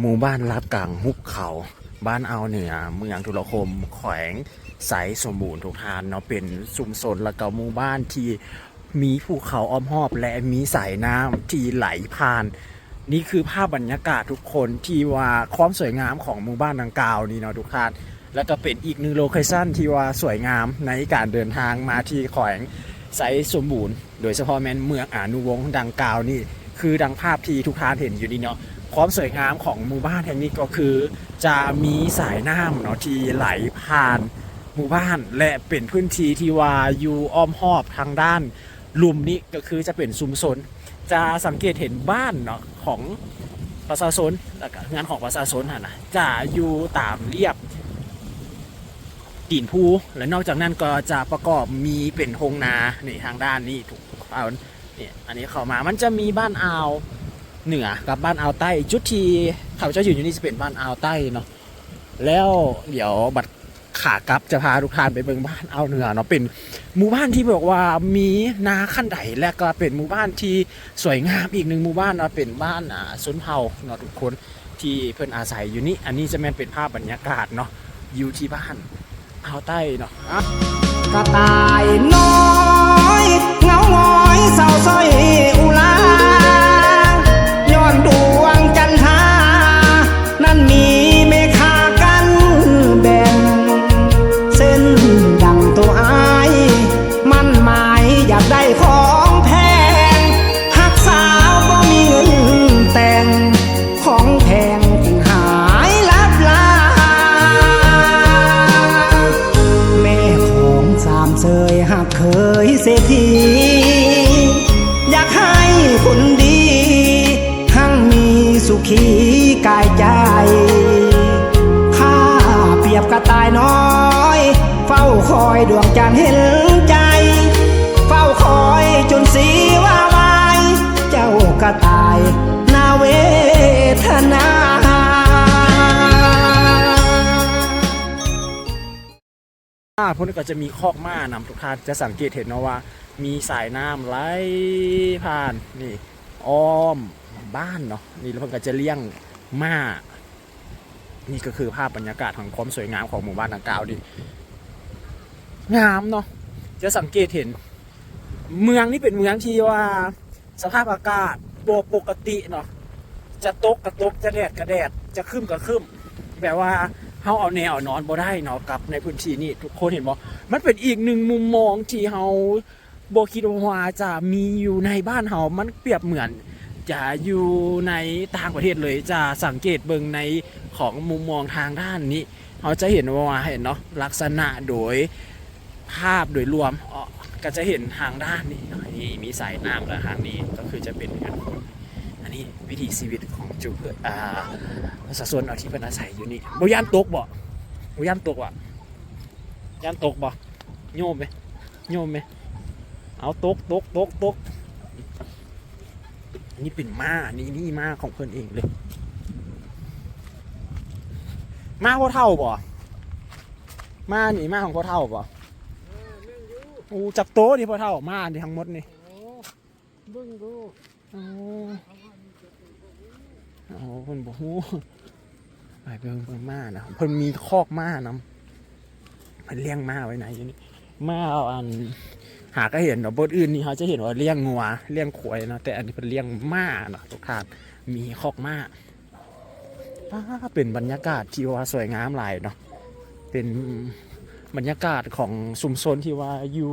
หมู่บ้านลาดกลางหุบเขา บ้านเอาเหนือเมืองทุรคมแขวงใสสมบูรณ์ทุกทานเนาะเป็นชุมชนและก็หมู่บ้านที่มีภูเขาอ้อมรอบและมีสายน้ำที่ไหลผ่าน นี่คือภาพบรรยากาศทุกคนที่ว่าความสวยงามของหมู่บ้านดังกล่าวนี่เนาะทุกท่านแล้วก็เป็นอีกหนึ่งโลเคชั่นที่ว่าสวยงามในการเดินทางมาที่แขวงไซสมบูรณ์ โดยเฉพาะแม่นเมืองอานุวงศ์ดังกล่าวนี่ คือดังภาพที่ทุกท่านเห็นอยู่นี่เนาะ ความสวยงามของหมู่บ้านแห่งนี้ก็คือ จะมีสายน้ำเนาะที่ไหลผ่านหมู่บ้าน และเป็นพื้นที่ที่ว่าอยู่อ้อมหอบทางด้านลุมนี้ก็คือจะเป็นชุมชนจะสังเกตเห็นบ้านเนาะของประชาชนแล้วก็งานของประชาชนนะจะอยู่ตามเรียบตีนภูและนอกจากนั้นก็จะประกอบมีเป็นโฮงนานี่ทางด้านนี้ถูกเอาเนี่ยอันนี้เข้ามามันจะมีบ้านอาว เหนือกับบ้านอาวใต้จุดที่เขาเจะอยู่อยู่นี่จะเป็นบ้านอาวใต้เนาะแล้วเดี๋ยวบัดขากลับจะพาทุกท่านไปเบิ่งบ้านอาวเหนือเนาะเป็นหมู่บ้านที่บอกว่ามีนาขั้นใดและก็เป็นหมู่บ้านที่สวยงามอีกหนึ่งหมู่บ้านเนาะเป็นบ้านอ่าสุนเผาเนาะทุกคนที่เพิ่อนอาศัยอยู่นี่อันนี้จะแม่นเป็นภาพบรรยากาศเนาะอยู่ที่บ้านเอาใต้เนาะกระต่ายน้อยเงาหงอยเศร้าส้อยอุลา พวกนี้ก็จะมีคอกม้านำทุกท่านจะสังเกตเห็นนะว่า มีสายน้ำไหลผ่านนี่อ้อมบ้านเนาะนี่แล้วเพิ่นก็จะเลี้ยงม้านี่ก็คือภาพบรรยากาศของความสวยงามของหมู่บ้านดังกล่าวดิงามเนาะจะสังเกตเห็น เมืองนี่เป็นเมืองที่ว่า สภาพอากาศปกปกติเนาะจะตกกระตกจะแดดกระแดดจะขึ้นกระขึ้นแบบว่า เฮาเอาแนวเอานอนบ่ได้เนาะกับในพื้นที่นี่ทุกคนเห็นบ่มันเป็นอีกหนึ่งมุมมองที่เฮาบ่คิดว่าจะมีอยู่ในบ้านเฮามันเปรียบเหมือนจะอยู่ในต่างประเทศเลยจะสังเกตเบิ่งในของมุมมองทางด้านนี้เราจะเห็นว่าเห็นเนาะลักษณะโดยภาพโดยรวมก็จะเห็นทางด้านนี้นี่มีสายน้ำและทางนี้ก็คือจะเป็นกัน อันนี้วิถีชีวิตของจุเพื่ออ่าประชาชนเอาที่เป็นอาศัยอยู่นี่บ่ย่านตกบ่บ่ย่านตกว่ะย่านตกบ่โยมไหมโยมไหมเอาตกตกตกตกอันนี้เป็นม้านี่นี่ม้าของเพื่อนเองเลยม้าพ่อเท่าบ่ม้านี่ม้าของพ่อเท่าบ่โอ้จับโต๊ะนี่พ่อเท่าม้านี่ทั้งหมดนี่เบิ่งดูโอ้ โอ้เพิ่นบ่ฮู้ไปเบิ่งเบิ่งม้านะเพิ่นมีคอกม้านำเพิ่นเลี้ยงม้าไว้ไหนอยู่นี่ม้าอัน หาก็เห็นเนาะบทอื่นนี่เขาจะเห็นว่าเลี้ยงงัวเลี้ยงขวยนะแต่อันนี้เป็นเลี้ยงม้าเนาะทุกท่านมีคอกม้าป้าเป็นบรรยากาศที่ว่าสวยงามหลายเนาะเป็นบรรยากาศของชุมชนที่ว่าอยู่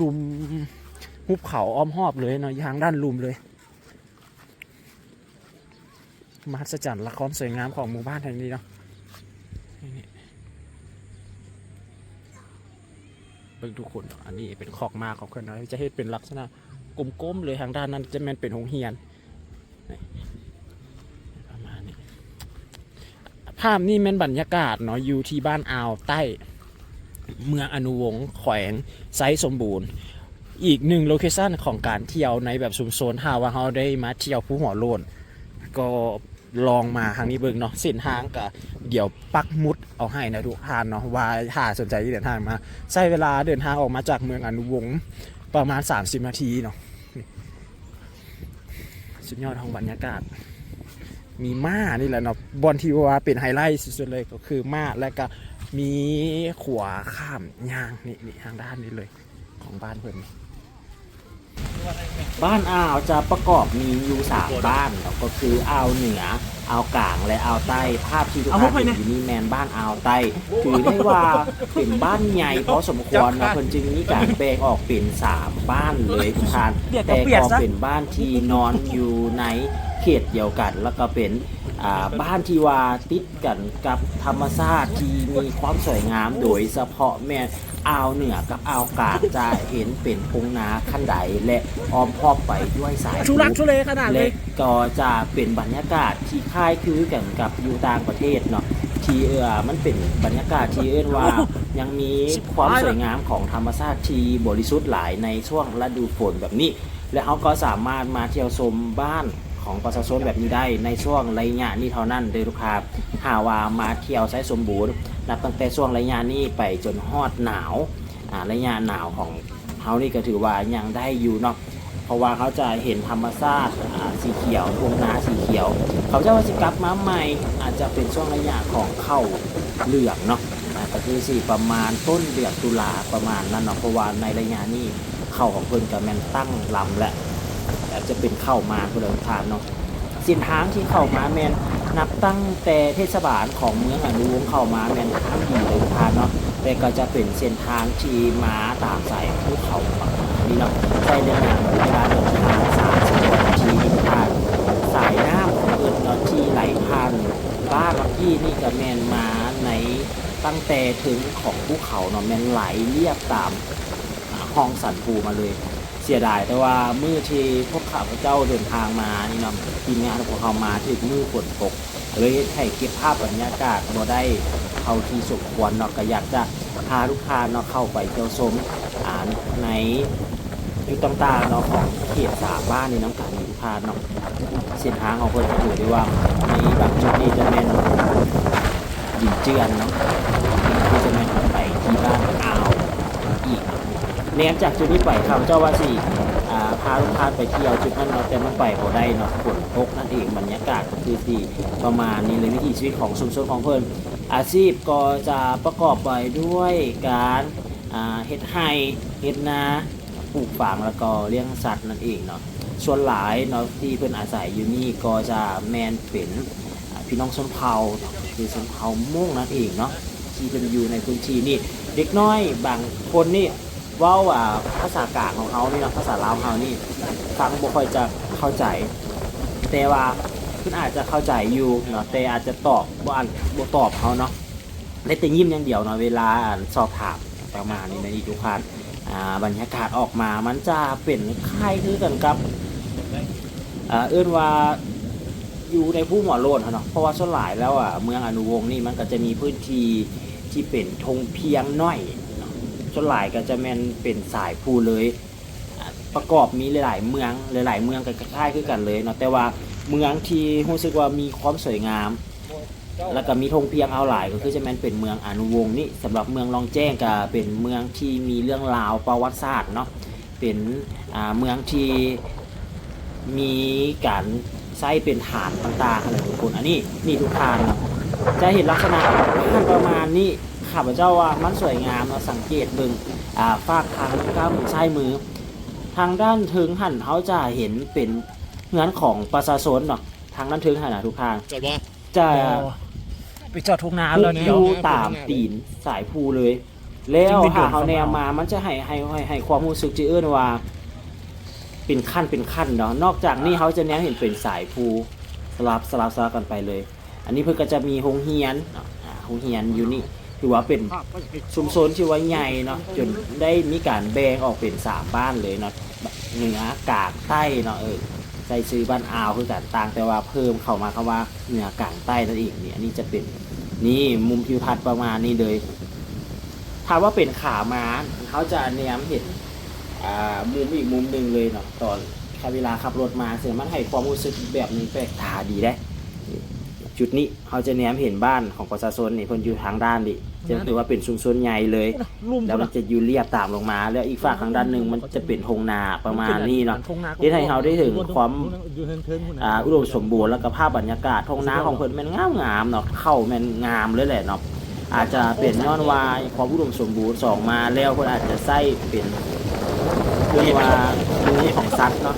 ลุมหุบเขาอ้อมหอบเลยเนาะทางด้านลุมเลย มหัศจรรย์ละครสวยงามของหมู่บ้านแห่งนี้เนาะเบิ่งทุกคนอันนี้เป็นคอกมาของเพื่อนเนาะจะเฮ็ดเป็นลักษณะกลมๆเลยทางด้านนั้นจะแม่นเป็นหงเฮียนประมาณนี้ภาพนี้แม่นบรรยากาศเนาะอยู่ที่บ้านอ่าวใต้เมืองอนุวงศ์แขวงไซสมบูรณ์ อีกหนึ่งโลเคชันของการเที่ยวในแบบชุมชนถ้าว่าเราได้มาเที่ยวภูหัวโลนก็ ลองมาทางนี้เบิ่งเนาะเส้นทางก็เดี๋ยวปักมุดเอาให้นะทุกท่านเนาะว่าถ้าสนใจที่เดินทางมาใช้เวลาเดินทางออกมาจากเมืองอนุวงศ์ประมาณ 30 นาทีเนาะสุดยอดของบรรยากาศ มีม้านี่แหละเนาะบอลที่ว่าเป็นไฮไลท์สุดๆเลยก็คือม้าและก็มีขวาข้ามยางนี่นี่ทางด้านนี้เลยของบ้านเพื่อน บ้านอ่าวจะประกอบมีอยู่สามบ้านเนาะก็คืออ่าวเหนืออ่าวกลางและอ่าวใต้ภาพที่ทุกท่านเห็นอยู่นี่แมนบ้านอ่าวใต้ถือได้ว่าเป็นบ้านใหญ่พอสมควรเนาะเพิ่นจึงมีการแบ่งออกเป็นสามบ้านเลยทุกท่านแต่ก็เป็นบ้านที่นอนอยู่ในเขตเดียวกัน แล้วก็เป็นอ่าบ้านที่ว่าติดกันกับธรรมชาติที่มีความสวยงามโดยเฉพาะแม่ อ่าวเหนือกับอ่าวกลางจะเห็นเป็นพงนาขั้นใดและอ้อมพอบไปด้วยสายชุลักชุเลขนาดเลเล็ยกก็จะเป็นบรรยากาศที่คล้ายคลึงกันกับอยู่ต่างประเทศเนาะที่เออมันเป็นบรรยากาศที่เอื้นว่ายังมีความสวยงามของธรรมชาติที่บริสุทธิ์หลายในช่วงฤดูฝนแบบนี้ และเขาก็สามารถมาเที่ยวชมบ้านของประชาชนแบบนี้ได้ในช่วงระยะนี้เท่านั้นเด้อลูกค้าหาว่ามาเที่ยวใช้สมบูรณ์ นับตั้งแต่ช่วงระยะนี้ไปจนฮอดหนาวอ่าระยะหนาวของเขานี่ก็ถือว่ายังได้อยู่เนาะเพราะว่าเขาจะเห็นธรรมชาติสีเขียวทุ่งนาสีเขียว เขาจะว่าสิกลับมาใหม่อาจจะเป็นช่วงระยะของเข้าเหลืองเนาะก็คือสี่ประมาณต้นเดือนตุลาประมาณนั้นเนาะเพราะว่าในระยะนี้เข้าของเพิ่นกับแมนตั้งลำและอาจจะเป็นเข้ามาเพื่อทานเนาะส้นทางที่เข้ามาแมน นับตั้งแต่เทศบาลของเมืองอนุวงศ์เข้ามาแมนทางดีเลยทานเนาะแต่ก็จะเป็นเส้นทางที่มาตามสายภูเขานี้เนาะใช้เดินทางเวลาเดินทางสามสิบนาทีผ่านสายน้ำของเอิญเนาะที่ไหลผ่านบ้านเมื่อกี้นี่ก็แมนมาในตั้งแต่ถึงของภูเขาเนาะแมนไหลเรียบตามห้องสันภูมาเลย เสียดายแต่ว่ามือที่พวกข้าพเจ้าเดินทางมานี่เนาะทีมงานของเขามาถึงมือฝนตกเลยให้เก็บภาพบรรยากาศบ่ได้เข้าที่สมควรเนาะก็อยากจะพาลูกค้าเนาะเข้าไปเที่ยวชมอ่าในอยู่ต่างๆเนาะของเขตสามบ้านในน้ำกันทุกทานเนาะเส้นทางของเพิ่นถือได้ว่าในบางจุดนี้จะเป็นดินเจือนเนาะที่จะแม่นไปที่บ้านอ่าว แนมจากจุดนี้ไปข้าพเจ้าว่าสิอ่พาลูกค้าไปเที่ยวจุดนั้นเนาะแต่มันไปบ่ได้เนาะฝนตกนั่นเองบรรยากาศก็คือสีประมาณนี้เลยวิถีชีวิตของชุมชนของเพิ่นอาชีพก็จะประกอบไปด้วยการเฮ็ดไห่เฮ็ดนาปลูกฝังแล้วก็เลี้ยงสัตว์นั่นเองเนาะส่วนหลายเนาะที่เพิ่นอาศัยอยู่นี่ก็จะแมนเป็นพี่น้องชนเผ่าคือชนเผ่ามุ่งนั่นเองเนาะที่เป็นอยู่ในพื้นที่นี่เด็กน้อยบางคนนี่ เว่าว่าภาษากลางของเขานี่เนาะภาษาลาวเขานี่ฟังบ่ค่อยจะเข้าใจ แต่ว่าเพิ่นอาจจะเข้าใจอยู่เนาะแต่อาจจะตอบบ่อ่านบ่ตอบเขาเนาะได้แต่ยิ้มอย่างเดียวเนาะเวลาสอบถามประมาณนี้นะอีทุกท่านอ่าบรรยากาศออกมามันจะเป็นคล้ายคือกันกับอ่าเอื้นว่าอยู่ในผู้หมอโลดเนาะเพราะว่าส่วนหลายแล้วอะเมืองอนุวงศ์นี่มันก็จะมีพื้นที่ที่เป็นธงเพียงน้อย ส่วนหลายก็จะแม่นเป็นสายภูเลยประกอบมีหลาย ๆ เมืองหลาย ๆ เมืองก็คล้ายๆคือกันเลยเนาะแต่ว่าเมืองที่รู้สึกว่ามีความสวยงาม แล้วก็มีธงเพียงเอาหลายก็คือจะแม่นเป็นเมืองอนุวงศ์นี่สำหรับเมืองรองแจ้งก็เป็นเมืองที่มีเรื่องราวประวัติศาสตร์เนาะเป็นเมืองที่มีการใช้เป็นฐานต่างๆอะไรทุกคนอันนี้นี่ทุกทานเนาะจะเห็นลักษณะบ้านประมาณนี้ ข้าพเจ้าว่ามันสวยงามเนาะสังเกตเบิ่งอ่าฝากทางก้ามซ้ายมือ ทางด้านถึงหันเขาจะเห็นเป็นเงินของประชาชนเนาะทางด้านถึงหันนะทุกทางจอดบ่จะไปจอดทุ่งนาพุแล้วกเนี่อยยู่ตามตีนสายภูเลย แล้วจริงๆถ้าเป็นเขาเขาเดืแนอนวเข้ามามามันจะให้ให้ให้ให้ความรู้สึกจีเอิ้นว่า เป็นขั้นเป็นขั้นเนาะนอกจากนี้เขาจะแนวเห็นเป็นสายภูสลับสลับสลับกันไปเลย อันนี้เพื่อก็จะมีโรงเฮียนเนาะอ่าโรงเฮียนอยู่นี่ ถือว่าเป็นชุมชนที่ว่าใหญ่เนาะจนได้มีการแบ่งออกเป็นสามบ้านเลยเนาะเหนือกลางใต้เนาะเออใส่ซื้อบ้านอาวคือการต่างแต่ว่าเพิ่มเข้ามาคำว่าเหนือกลางใต้นั่นเองเนี่ยนนี้จะเป็นนี่มุมทิวทัศน์ประมาณนี้เลยถามว่าเป็นขาม้าเขาจะแนมเห็นอ่ามุมอีกมุมหนึ่งเลยเนาะตอนเวลาขับรถมาเสียมันให้ความรู้สึกแบบนึงแปลกตาดีได้ จุดนี้เขาจะแนมเห็นบ้านของประชาชนนี่เพิ่นอยู่ทางด้านดิจะถือว่าเป็นชุมชนใหญ่เลยลุ่มแล้วมันจะอยู่เรียบตามลงมา แล้วอีกฝั่งทางด้านหนึ่งมันจะเป็นทงนาประมาณนี้เนาะที่ให้เราได้ถึงความอ่าอุดมสมบูรณ์แล้วก็ภาพบรรยากาศท้องนาของเพิ่นแม่นงามงามๆเนาะเข้าแม่นงามเลยแหละเนาะอาจจะเป็นย้อนวายความอุดมสมบูรณ์สองมาแล้วเพิ่นอาจจะใส่เป็นเรื่องว่ามือของสัตว์เนาะ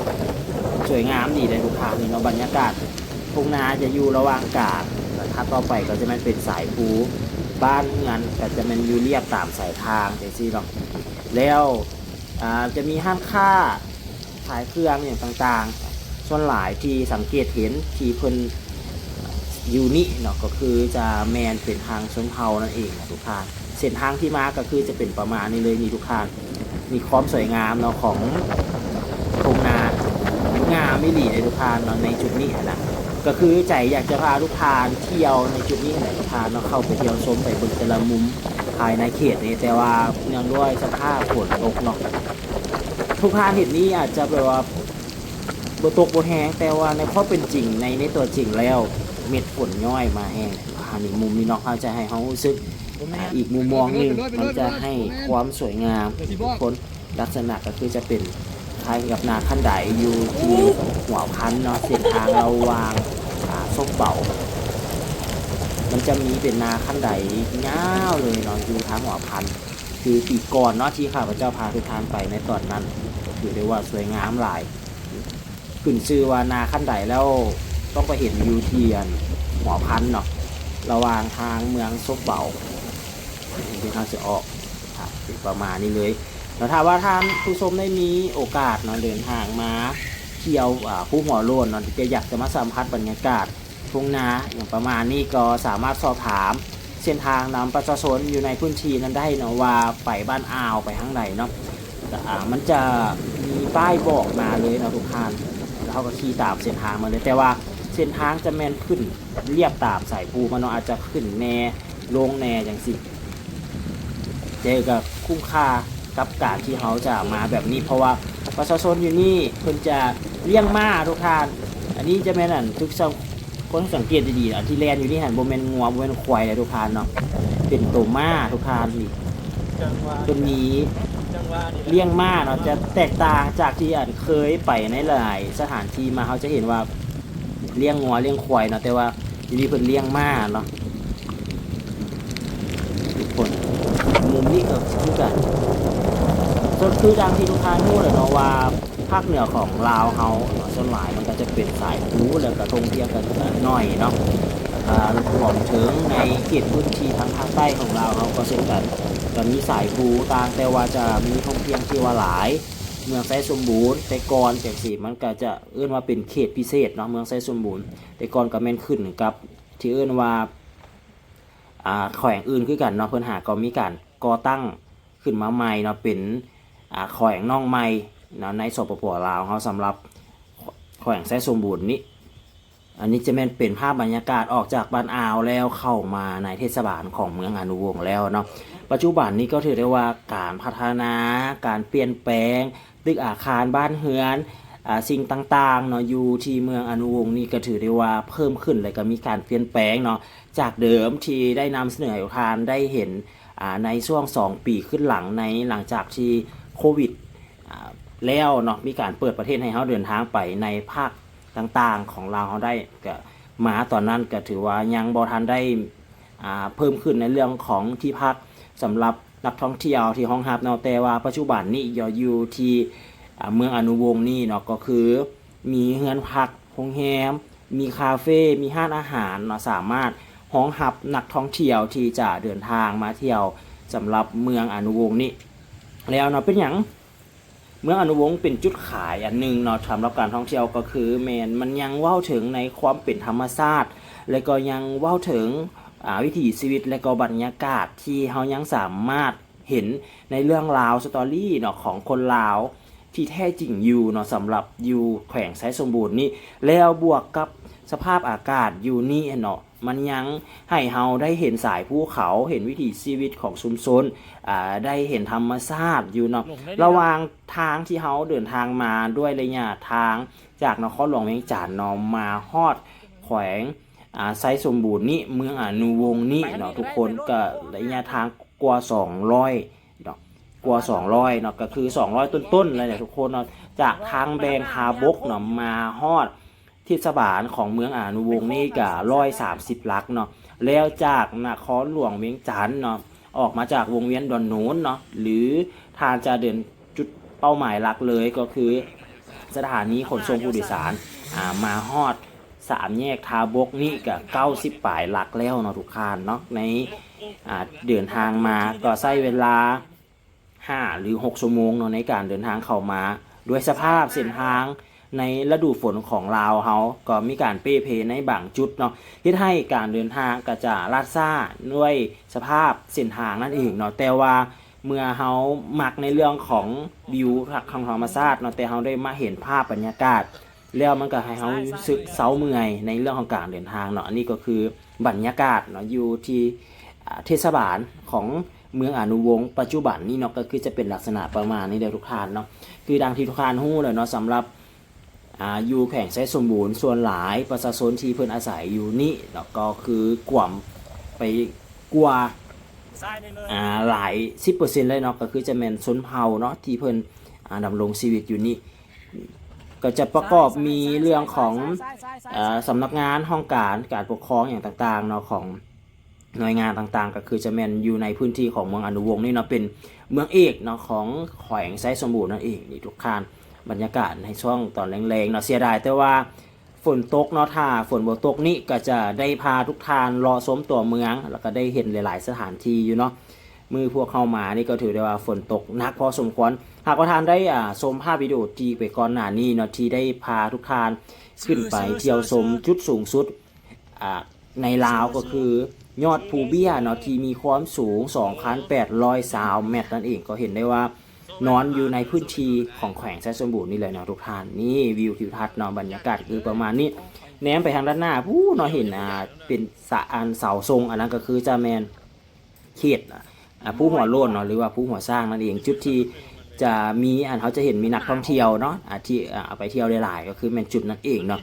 สวยงามดีเลยทุกทางนี่เนาะบรรยากาศ ทุ่งนาจะอยู่ระหว่างกาดแล้วถ้าต่อไปก็จะมันเป็นสายภูบ้านงานก็จะมันอยู่เรียบตามสายทางจังซี่เนาะแล้วจะมีห้างค่าขายเครื่องอย่างต่างๆ ส่วนหลายที่สังเกตเห็นที่เพิ่นยูนี่เนาะก็คือจะแมนเป็นทางชนเผ่านั่นเองนะทุกท่านเส้นทางที่มาก็คือจะเป็นประมาณนี้เลยนี่ทุกท่านมีความสวยงามเนาะของทุ่งนา งามไม่หลีในทุกท่านเนาะในจุดนี้นะ ก็คือใจอยากจะพาทุกทานเที่ยวในจุดนี้แหละทุกท่านเนาเข้าไปเที่ยวชมไปบิ่งแต่ละมุมภายในเขตนี้แต่ว่าเนื่องด้วยสภาพฝนตกเนาะทุกทานเห็นนี้อาจจะแบบว่าบตกบแห้งแต่ว่าในข้อเป็นจริงในในตัวจริงแล้ว เม็ดฝนย่อยมาแห้งอันนี้มุมนี้เน้องเขาจะให้เขารู้สึกอีกมุมมองหนึ่งมันจะให้ความสวยงามทุกคนลักษณะก็คือจะเป็น คล้ายกับนาขั้นไดอยู่ที่หัวพันเนาะเส้นทางเราวางอ่าส้มเบามันจะมีเป็นนาขั้นไดยาวเลยเนาะอยู่ทางหัวพันคือปีก่อนเนาะที่ข้าพเจ้าพาทุกท่านไปในตอนนั้นถือได้ว่าสวยงามหลายขึ้นชื่อว่านาขั้นใดแล้วต้องไปเห็นยูเทียนหัวพันเนาะระหว่างทางเมืองซบเบาที่ทางจะออกเป็นประมาณนี้เลย แล้วถ้าว่าท่านผู้ชมได้มีโอกาสเนาะเดินทางมาเที่ยวอ่าผู้หัวโลนเนาะจะอยากจะมาสัมผัสบรรยากาศทุ่งนาอย่างประมาณนี้ก็สามารถสอบถาม เส้นทางนำประชาชนอยู่ในพื้นที่นั้นได้เนาะว่าไปบ้านอ่าวไปข้างในเนาะแต่อ่ามันจะมีป้ายบอกมาเลยนะทุกท่านแล้วเขาก็ขี่ตามเส้นทางมาเลย แต่ว่าเส้นทางจะแม่นขึ้นเรียบตามสายภูมันเนาะอาจจะขึ้นแน่ลงแน่อย่างสิเจอกับคุ้มค่า กับการที่เขาจะมาแบบนี้ เพราะว่าประชาชนอยู่นี่เพิ่นจะเลี้ยงม้าทุกท่าน อันนี้จะแม่นอันทุกสังคนสังเกตดีๆอันที่แลนอยู่นี่หันโบแมนงัวโบแมนควายเลยทุกท่านเนาะเป็นตัวม้าทุกท่านนี่จะตัวนี้เลี้ยงม้าเนาะจะแตกต่างจากที่อ่านเคยไปในหลายสถานที่มาเขาจะเห็นว่าเลี้ยงงัวเลี้ยงควายเนาะแต่ว่าที่นี่เพิ่นเลี้ยงม้าเนาะทุกคนมุมนี้ก็คือกัน ก็คือดังที่ทุกท่านรู้เลยเนาะว่าภาคเหนือของลาวเฮาเนาะส่วนหลายมันก็จะเป็นสายภูแล้วก็ทงเที่ยวกันหน่อยเนาะอ่ารวมถึงในเขตพื้นที่ทางภาคใต้ของเราเฮาก็เช่นกันก็มีสายภูต่างแต่ว่าจะมีท่องเที่ยวที่ว่าหลาย เมืองไซสมบูรณ์ แต่ก่อนจังสีมันก็จะเอื้อนว่าเป็นเขตพิเศษเนาะเมืองไซสมบูรณ์แต่ก่อนก็แม่นขึ้นกับ ที่เอื้อนว่าอ่าแขวงอื่นคือกันเนาะเพิ่นหาก็มีการก่อตั้งขึ้นมาใหม่เนาะเป็น อ่าแขวงน่องใหม่นะในสปปลาวเขาสำหรับแขวงไซสมบูรณ์นี้ อันนี้จะแม่นเป็นภาพบรรยากาศออกจากบ้านอ่าวแล้วเข้ามาในเทศบาลของเมืองอนุวงศ์แล้วเนาะปัจจุบันนี้ก็ถือได้ว่าการพัฒนาการเปลี่ยนแปลง ตึกอาคารบ้านเฮือนอ่าสิ่งต่างๆเนาะอยู่ที่เมืองอนุวงศ์นี่ก็ถือได้ว่าเพิ่มขึ้นเลยก็มีการเปลี่ยนแปลงเนาะจากเดิมที่ได้นำเสนอให้ทานได้เห็นในช่วง 2 ปีขึ้นหลังในหลังจากที่ โควิดแล้วเนาะมีการเปิดประเทศให้เขาเดินทางไปในภาคต่างๆของเราวเขาได้ก็มาตอนนั้นก็ถือว่ายังบอทันได้เพิ่มขึ้นในเรื่องของที่พักสำหรับนักท่องเที่ยวที่ห้องฮับเนาะแต่ว่าปัจจุบันนี้ยอยู่ที่เมืองอนุวงศ์นี่เนาะก็คือมีเฮือนพักโรงแรมมีคาเฟ่มีห้านอาหารเนาะสามารถห้องหับนักท่องเที่ยวที่จะเดินทางมาเที่ยวสำหรับเมืองอนุวงศ์นี่ แล้วเนาะเป็นอย่างเมืองอนุวงศ์เป็นจุดขายอันหนึ่งเนาะสำหรับการท่องเที่ยวก็คือแมนมันยังว้าถึงในความเป็นธรรมชาติ และก็ยังว้าถึงวิถีชีวิตและก็บรรยากาศที่เขายังสามารถเห็นในเรื่องราวสตอรี่เนาะของคนลาวที่แท้จริงอยู่เนาะสำหรับอยู่แขวงไซสมบูรณ์นี่แล้วบวกกับสภาพอากาศอยู่นี่เนาะ มันยังให้เฮาได้เห็นสายภูเขาเห็นวิถีชีวิตของชุมชนอ่าได้เห็นธรรมชาติอยู่เนาะหลงได้ระหว่างทางที่เขาเดินทางมาด้วยระยะทางจากนครหลวงเวียงจันทน์เนาะมาฮอดแขวงอ่าไซสมบูรณ์นี่เมืองอนุวงศ์นี่เนาะทุกคนก็ระยะทางกว่า200เนาะกว่า200เนาะก็คือ 200 ต้นๆเลยเนี่ยทุกคนเนาะจากทางแบงคาบกเนาะมาฮอด ที่สบานของเมืองอานุวงศ์นี่ก็130ลักเนาะแล้วจากนครหลวงเวียงจันทน์เนาะออกมาจากวงเวียนดอนโนนเนาะหรือทางจะเดินจุดเป้าหมายหลักเลยก็คือ สถานีขนส่งผู้โดยสารอ่ามาฮอดสามแยกทาบกนี่กับเก้าสิบปลายหลักแล้วเนาะทุกคานเนาะในอ่าเดินทางมาก็ใช้เวลา5หรือ6ชั่วโมงเนาะในการเดินทางเข้ามา ด้วยสภาพเส้นทาง ในฤดูฝนของลาวเฮาก็มีการเป้เพในบางจุดเนาะที่ให้การเดินทางก็จะลาดซ่าด้วยสภาพเส้นทางนั่นเองเนาะแต่ว่าเมื่อเฮามักในเรื่องของวิวของธรรมชาติเนาะแต่เฮาได้มาเห็นภาพบรรยากาศ แล้วมันก็ให้เฮาสึกเซาเมื่อยในเรื่องของการเดินทางเนาะอันนี้ก็คือบรรยากาศเนาะอยู่ที่เทศบาลของเมืองอนุวงศ์ปัจจุบันนี่เนาะก็คือจะเป็นลักษณะประมาณนี้เด้อทุกท่านเนาะคือดังที่ทุกท่านฮู้เลยเนาะสำหรับ อ่าอยู่แข่งใช้สมบูรณ์ส่วนหลายประชาชนที่เพิ่นอาศัยอยู่นี่เนาะก็คือกว่ำไปกว่าซ้ายนี่เลยอ่าหลาย 10%เลยเนาะก็คือจะเป็นชนเผ่าเนาะที่เพิ่นอ่าดำรงชีวิตอยู่นี่ก็จะประกอบมีเรื่องของเอ่อสำนักงานห้องการการปกครองอย่างต่างๆเนาะของหน่วยงานต่างๆ ก็คือจะแม่นอยู่ในพื้นที่ของเมืองอนุวงศ์นี่เนาะเป็นเมืองเอกเนาะของแขวงไซสมบูรณ์นั่นเองนี่ทุกท่าน บรรยากาศในช่วงตอนแรงๆเนาะเสียดายแต่ว่าฝนตกเนาะถ้าฝนบ่ตกนี่ก็จะได้พาทุกท่านรอชมตัวเมือง แล้วก็ได้เห็นหลาย ๆ สถานที่อยู่เนาะมือพวกเข้ามานี่ก็ถือได้ว่าฝนตกหนักพอสมควรหากว่าทานได้อ่าชมภาพวิดีโอที่ไปก่อนหน้านี้เนาะที่ได้พาทุกทานขึ้นไปเที่ยวชมจุดสูงสุดอ่าในลาวก็คือยอดภูเบี้ยเนาะที่มีความสูง 2,800เมตรนั่นเองก็เห็นได้ว่า นอนอยู่ในพื้นที่ของแขวงไซนสมบูรณ์นี่เลยเนาะทุกท่านนี่วิวทิวทัศน์เนาะบรรยากาศคือประมาณนี้แนมไปทางด้านหน้าผู้เนาะเห็นอ่าเป็นสะอันเสาทรงอันนั้นก็คือจะแมนเขตอ่าผู้หัวโลนเนาะหรือว่าผู้หัวสร้างนั่นเองจุดที่จะมีอันเขาจะเห็นมีนักท่องเที่ยวเนาะอาที่อ่าเอาไปเที่ยวได้หลายก็คือแม่นจุดนั่นเองเนาะ